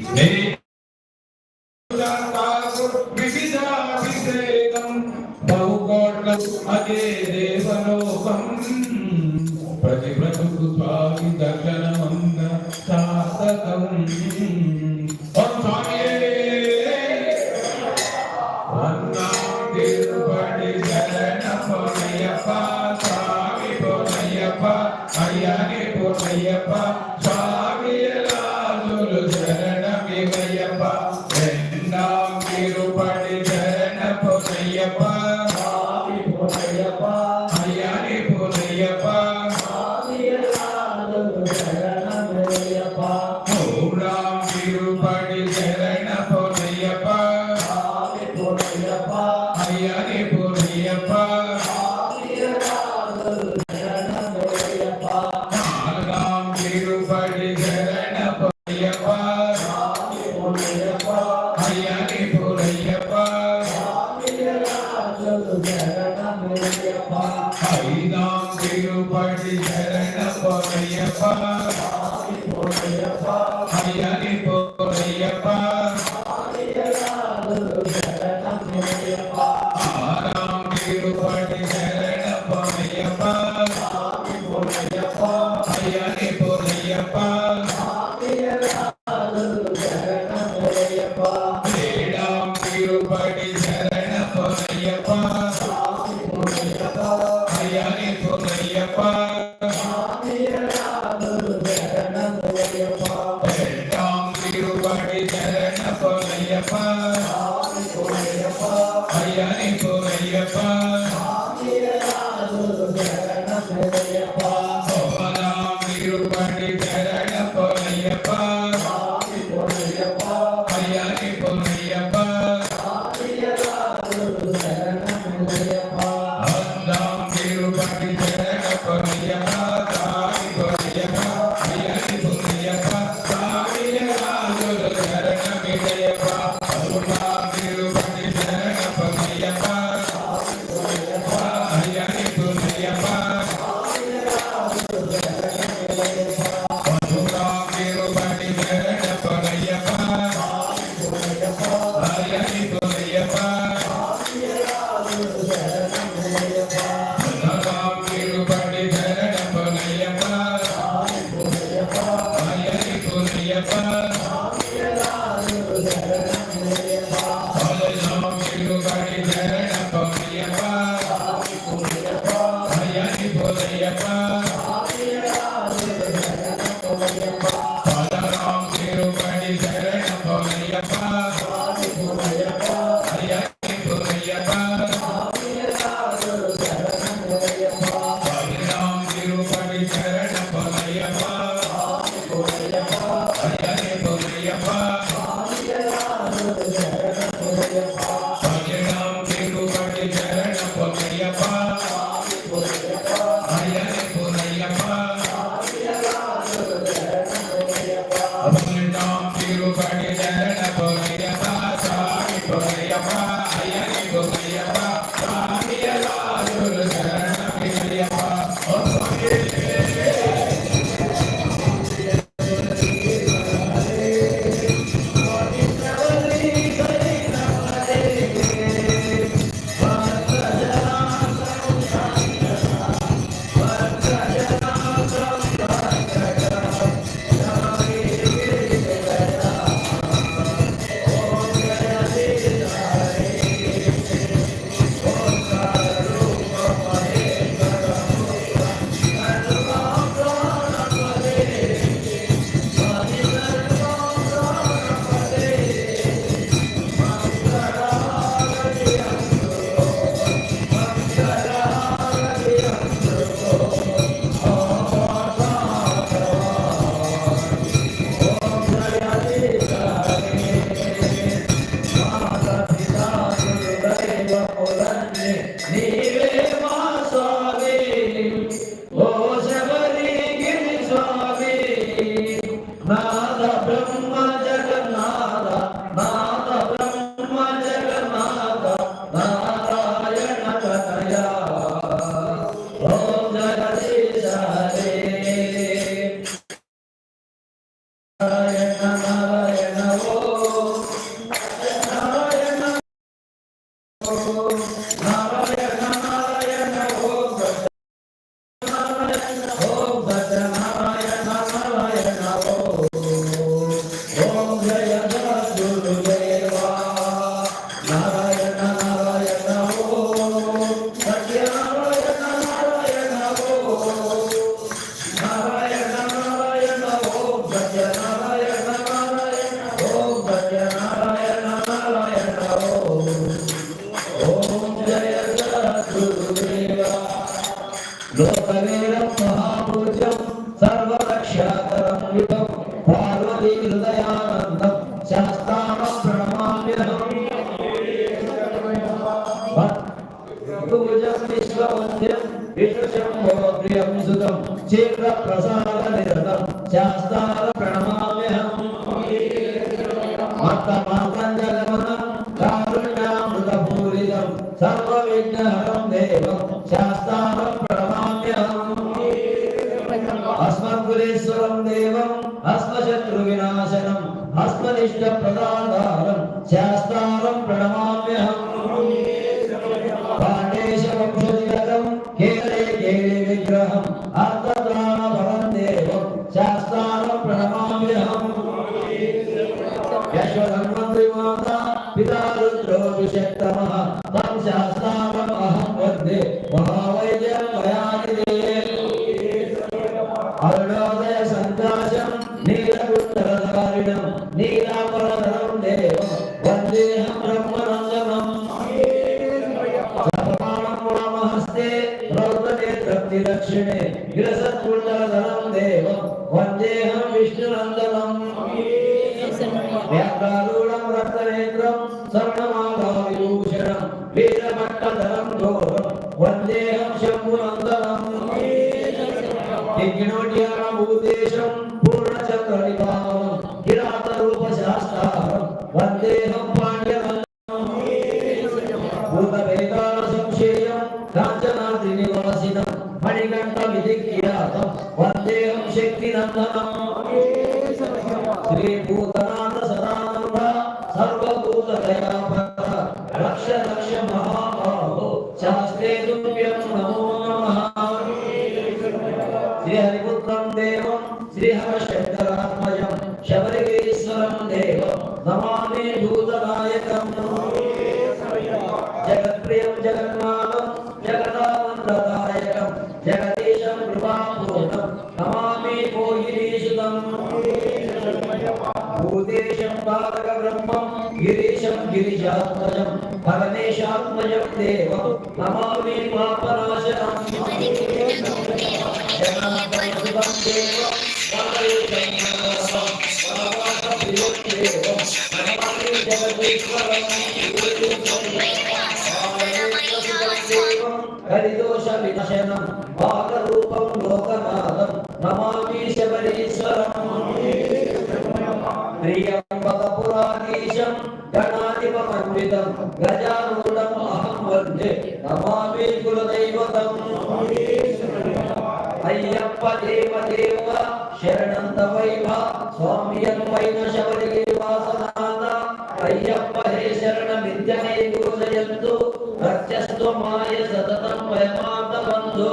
मेरी बहुकोट्लु अगे देवलोकम् प्रतिप्रथम படி சரணப்பா ஐயப்பா ஐயனி போடையப்பா ஆறாம் திருப்படி சரணப்பா ஐயப்பா ஐயனி போடையப்பா படி சரண போலையப்பா ஐயனை போலையப்பா கோபராம் இருபடி சரண போலையப்பா ஐயனை போலையப்பா Ayappa Dom, it Vax, महापूज्यं सर्वरक्षाकरं विभं Parvati हृदयानन्दं शास्तानं प्रणमाम्यहम् पूजं विश्ववन्द्यं विष्णुशम्भो प्रियं सुतं शीघ्रप्रसादनिरतं शास्तार प्रणमाम्यहम् मत्तमाकञ्जगमनं कारुण्यामृतपूरितं सर्वविघ्नहरं देवं शास्तारं సర్వదిష్ట ప్రదానం శాస్త్రం ప్రణమామ్యహం పాఠేశం కేరళే కేళే విగ్రహం అర్థదాన భవం దేవం శాస్త్రం ప్రణమామ్యహం యశ్వధన్వంతి మాత పితా రుద్రో దుషక్తమ తం అరుణోదయ नीलकुण्डलधारिणं नीलापरधरं देवं वन्देऽहं ब्रह्मनन्दनम् जपमानमुणमहस्ते रौद्रनेत्रप्तिदक्षिणे गिरसत्कुण्डलधरं देवं वन्देऽहं विष्णुनन्दनम् व्याघ्रारूढं रक्तनेत्रं स्वर्णमालाविभूषणं वीरभट्टधरं घोरं वन्देऽहं शम्भुनन्दनम् यज्ञोड्यानभूतेशं वन्देऽहं शक्तिनन्दनम् श्रीभूतनाथ सदानन्द सर्वभूतदयापद रक्ष रक्ष महाबाहो, शास्त्रे तुभ्यं नमो नमः। श्रीहरिपुत्रं देवं, श्रीहरशङ्करात्मजं शबरिगिरीश्वरं देवं, नमामि भूतनायकम् जगत्प्रियं जगन्मानं जगदानन्ददायकं। గిరిజాత్మజం పరమేశాత్మజం దేవం నమామి పాపనాశనం హరిదోష వినశనం భాగరూపం లోకనాథం నమామి శబరీశ్వరం ప్రియ ప్రత్యస్తమాయ సతతం వయమాత బంధు